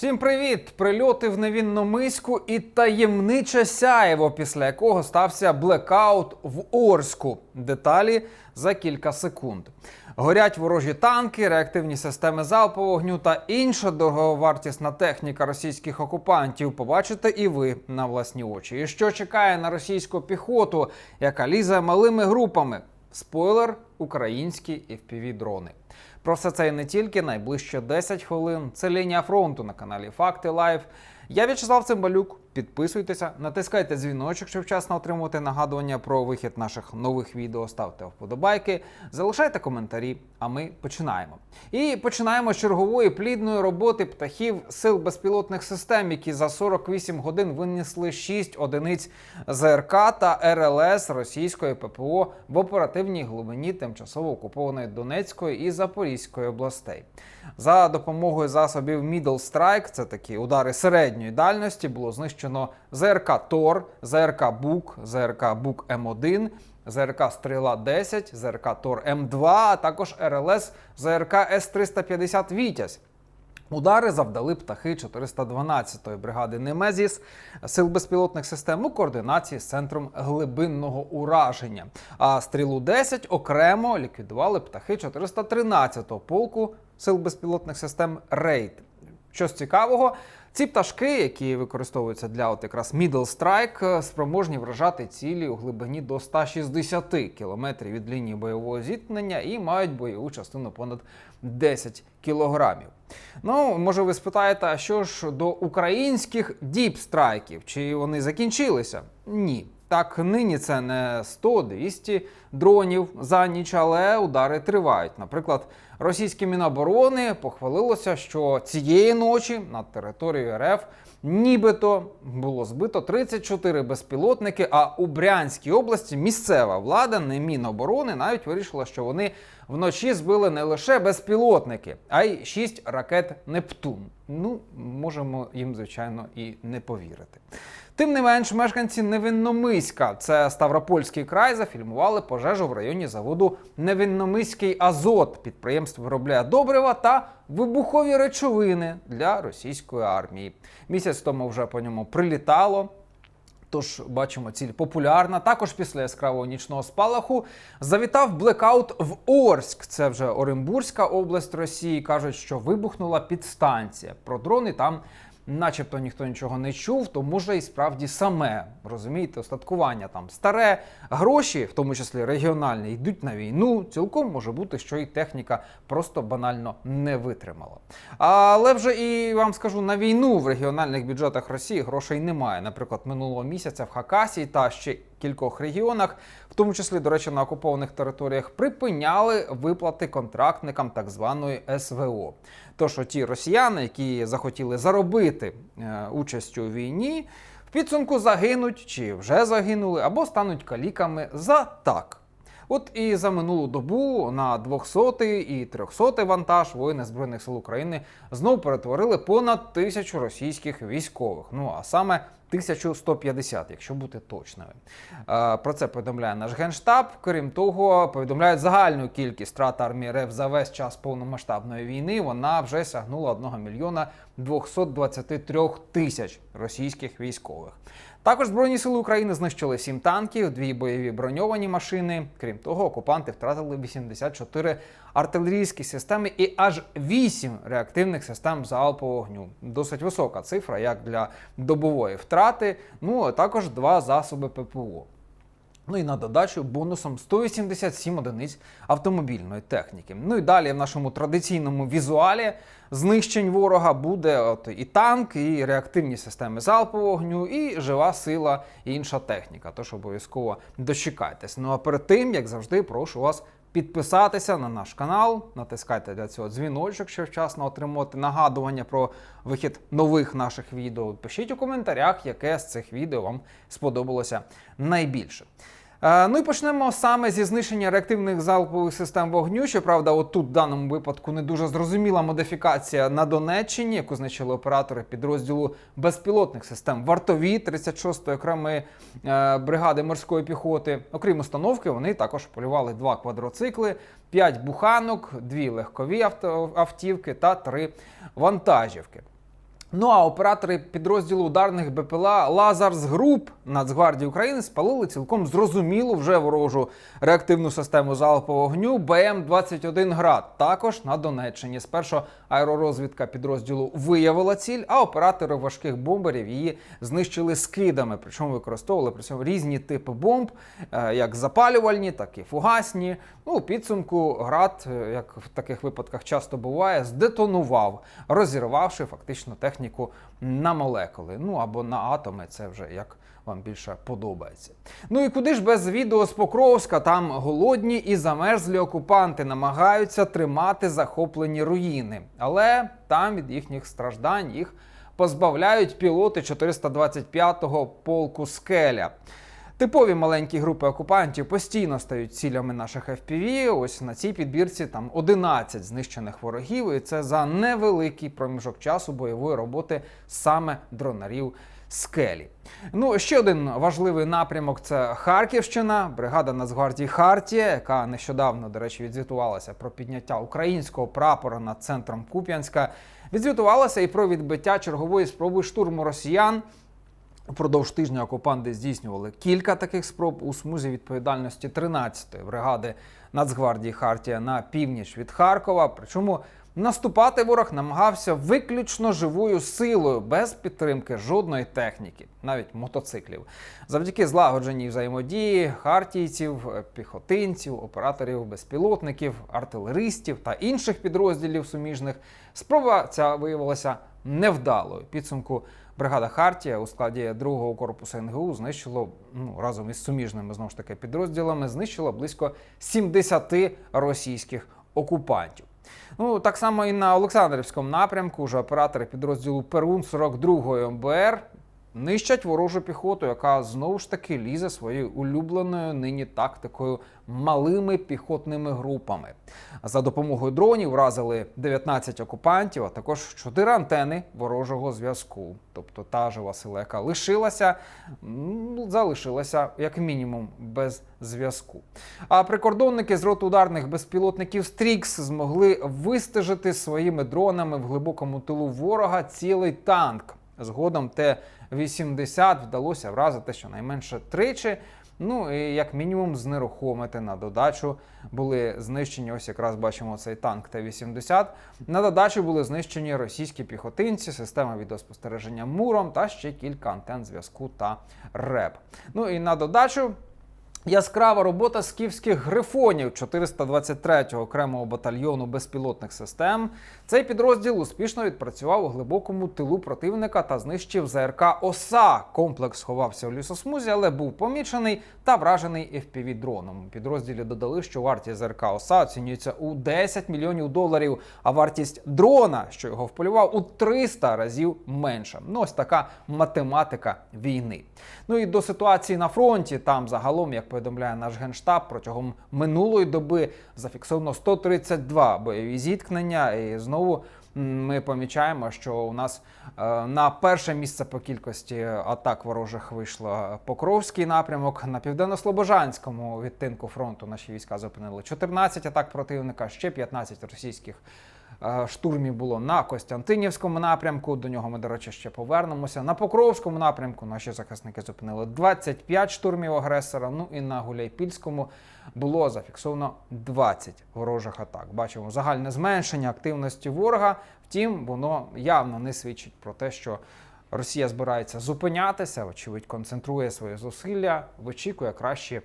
Всім привіт! Прильоти в Невінномиську і таємниче сяєво, після якого стався блекаут в Орську. Деталі за кілька секунд. Горять ворожі танки, реактивні системи залпового вогню та інша дороговартісна техніка російських окупантів. Побачите і ви на власні очі. І що чекає на російську піхоту, яка лізе малими групами? Спойлер українські fpv дрони. Про все це і не тільки найближче 10 хвилин. Це лінія фронту на каналі Факти Лайв. Я В'ячеслав Цимбалюк. Підписуйтеся, натискайте дзвіночок, щоб вчасно отримувати нагадування про вихід наших нових відео. Ставте вподобайки, залишайте коментарі. А ми починаємо. І починаємо з чергової плідної роботи птахів сил безпілотних систем, які за 48 годин винесли 6 одиниць ЗРК та РЛС російської ППО в оперативній глибині тимчасово окупованої Донецької і Запорізької областей. За допомогою засобів Middle Strike, це такі удари середньої дальності, було знищено ЗРК Тор, ЗРК Бук, ЗРК Бук М1, ЗРК Стріла 10, ЗРК Тор М2, а також РЛС ЗРК С-350 Вітязь. Удари завдали птахи 412-ї бригади Немезіс сил безпілотних систем у координації з центром глибинного ураження. А стрілу 10 окремо ліквідували птахи 413-го полку сил безпілотних систем Рейд. Щось цікавого, ці пташки, які використовуються для от якраз Middle Strike, спроможні вражати цілі у глибині до 160 кілометрів від лінії бойового зіткнення і мають бойову частину понад 10 кілограмів. Ну, може, ви спитаєте, а що ж до українських діпстрайків? Чи вони закінчилися? Ні. Так, нині це не 100-200 дронів за ніч, але удари тривають. Наприклад, російське міноборони похвалилося, що цієї ночі над територією РФ нібито було збито 34 безпілотники. А у Брянській області місцева влада, не Міноборони, навіть вирішила, що вони вночі збили не лише безпілотники, а й 6 ракет Нептун. Ну, можемо їм, звичайно, і не повірити. Тим не менш, мешканці Невинномиська, це Ставропольський край, зафільмували пожежу в районі заводу Невинномиський Азот. Підприємство виробляє добрива та вибухові речовини для російської армії. Місяць тому вже по ньому прилітало. Тож бачимо, ціль популярна. Також після яскравого нічного спалаху завітав блекаут в Орськ. Це вже Оренбурзька область Росії. кажуть, що вибухнула підстанція. Про дрони там. Начебто ніхто нічого не чув, то може і справді саме розумієте, остаткування там старе гроші, в тому числі регіональні, йдуть на війну. Цілком може бути, що і техніка просто банально не витримала. Але вже і вам скажу на війну в регіональних бюджетах Росії грошей немає. Наприклад, минулого місяця в Хакасії та ще кількох регіонах, в тому числі, до речі, на окупованих територіях, припиняли виплати контрактникам так званої СВО. Тож ті росіяни, які захотіли заробити е, участь у війні, в підсумку загинуть чи вже загинули, або стануть каліками за так. От і за минулу добу на 200 і 300 вантаж воїни Збройних сил України знов перетворили понад тисячу російських військових. Ну а саме 1150, якщо бути точною. Е, Про це повідомляє наш генштаб. Крім того, повідомляють загальну кількість втрат армії РФ за весь час повномасштабної війни. Вона вже сягнула 1 мільйона 223 тисяч російських військових. Також Збройні сили України знищили 7 танків, дві бойові броньовані машини. Крім того, окупанти втратили 84 артилерійські системи і аж 8 реактивних систем залпового вогню. Досить висока цифра, як для добової втрати. Ну а також два засоби ППО. Ну і на додачу бонусом 187 одиниць автомобільної техніки. Ну і далі в нашому традиційному візуалі знищень ворога буде от і танк, і реактивні системи залпового вогню, і жива сила, і інша техніка. Тож обов'язково дочекайтесь. Ну а перед тим, як завжди, прошу вас. Підписатися на наш канал, натискайте для цього дзвіночок, щоб вчасно отримувати нагадування про вихід нових наших відео. Пишіть у коментарях, яке з цих відео вам сподобалося найбільше. Е, Ну і почнемо саме зі знищення реактивних залпових систем вогню. Щоправда, отут в даному випадку не дуже зрозуміла модифікація на Донеччині, яку знищили оператори підрозділу безпілотних систем вартові 36-ї окремої е, бригади морської піхоти. Окрім установки, вони також полювали два квадроцикли, 5 буханок, дві легкові авто, автівки та три вантажівки. Ну а оператори підрозділу ударних БПЛА Лазарс Груп Нацгвардії України спалили цілком зрозумілу вже ворожу реактивну систему залпового вогню БМ-21 град. Також на Донеччині. Спершу аеророзвідка підрозділу виявила ціль, а оператори важких бомберів її знищили скидами. Причому використовували при цьому різні типи бомб, е, як запалювальні, так і фугасні. Ну, у підсумку град, е, як в таких випадках часто буває, здетонував, розірвавши фактично техніку на молекули. Ну або на атоми, це вже як вам більше подобається. Ну і куди ж без відео з Покровська? Там голодні і замерзлі окупанти намагаються тримати захоплені руїни, але там від їхніх страждань їх позбавляють пілоти 425-го полку Скеля. Типові маленькі групи окупантів постійно стають цілями наших FPV. Ось на цій підбірці там 11 знищених ворогів, і це за невеликий проміжок часу бойової роботи саме дронарів скелі. Ну, ще один важливий напрямок це Харківщина, бригада Нацгвардії Хартія, яка нещодавно, до речі, відзвітувалася про підняття українського прапора над центром Куп'янська. Відзвітувалася і про відбиття чергової спроби штурму росіян. Упродовж тижня окупанти здійснювали кілька таких спроб у смузі відповідальності 13-ї бригади Нацгвардії Хартія на північ від Харкова. Причому наступати ворог намагався виключно живою силою, без підтримки жодної техніки, навіть мотоциклів. Завдяки злагодженій взаємодії хартійців, піхотинців, операторів безпілотників, артилеристів та інших підрозділів суміжних, спроба ця виявилася невдалою. Підсумку бригада Хартія у складі 2-го корпусу НГУ знищило ну, разом із суміжними знову ж таки підрозділами, знищило близько 70 російських окупантів. Ну так само і на Олександрівському напрямку вже оператори підрозділу Перун 42-ї МБР нищать ворожу піхоту, яка знову ж таки лізе своєю улюбленою нині тактикою малими піхотними групами. За допомогою дронів вразили 19 окупантів, а також 4 антени ворожого зв'язку. Тобто та жива сила, яка лишилася, залишилася як мінімум без зв'язку. А прикордонники з роту ударних безпілотників Стрікс змогли вистежити своїми дронами в глибокому тилу ворога цілий танк. Згодом Т-80 вдалося вразити щонайменше тричі. Ну і як мінімум знерухомити на додачу були знищені. Ось якраз бачимо цей танк Т-80. На додачу були знищені російські піхотинці, система відеоспостереження муром та ще кілька антен зв'язку та РЕП. Ну і на додачу. Яскрава робота скіфських грифонів 423-го окремого батальйону безпілотних систем. Цей підрозділ успішно відпрацював у глибокому тилу противника та знищив ЗРК ОСА. Комплекс сховався у лісосмузі, але був помічений та вражений fpv дроном. Підрозділі додали, що вартість ЗРК ОСА оцінюється у 10 мільйонів доларів, а вартість дрона, що його вполював, у 300 разів менша. Ну ось така математика війни. Ну і до ситуації на фронті там загалом, як повідомляє наш генштаб, протягом минулої доби зафіксовано 132 бойові зіткнення. І знову ми помічаємо, що у нас е, на перше місце по кількості атак ворожих вийшло Покровський напрямок. На південно-слобожанському відтинку фронту наші війська зупинили 14 атак противника, ще 15 російських. Е, Штурмів було на Костянтинівському напрямку. До нього ми, до речі, ще повернемося. На Покровському напрямку наші захисники зупинили 25 штурмів агресора. Ну і на Гуляйпільському було зафіксовано 20 ворожих атак. Бачимо загальне зменшення активності ворога. Втім, воно явно не свідчить про те, що Росія збирається зупинятися, вочевидь, концентрує свої зусилля, вичікує кращі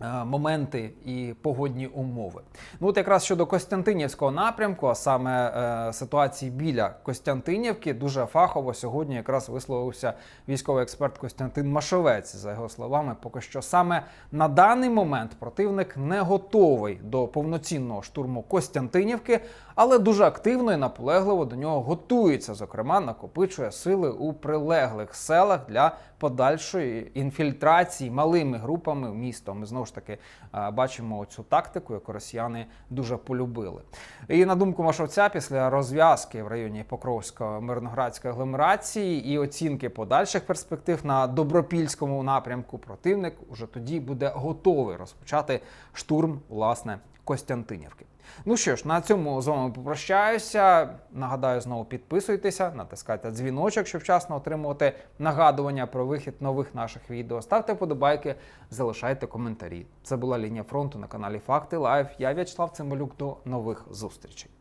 моменти і погодні умови. Ну от якраз щодо Костянтинівського напрямку, а саме е, ситуації біля Костянтинівки, дуже фахово сьогодні якраз висловився військовий експерт Костянтин Машовець. За його словами, поки що саме на даний момент противник не готовий до повноцінного штурму Костянтинівки, але дуже активно і наполегливо до нього готується. Зокрема, накопичує сили у прилеглих селах для подальшої інфільтрації малими групами в місто. Ми знову ж таки е, бачимо цю тактику, яку росіяни дуже полюбили. І на думку Машовця, після розв'язки в районі Покровської мирноградської агломерації і оцінки подальших перспектив на добропільському напрямку, противник уже тоді буде готовий розпочати штурм власне Костянтинівки. Ну що ж, на цьому з вами попрощаюся. Нагадаю, знову підписуйтеся, натискайте дзвіночок, щоб вчасно отримувати нагадування про вихід нових наших відео. Ставте вподобайки, залишайте коментарі. Це була лінія фронту на каналі Факти Лайв. Я В'ячеслав Цимбалюк. До нових зустрічей.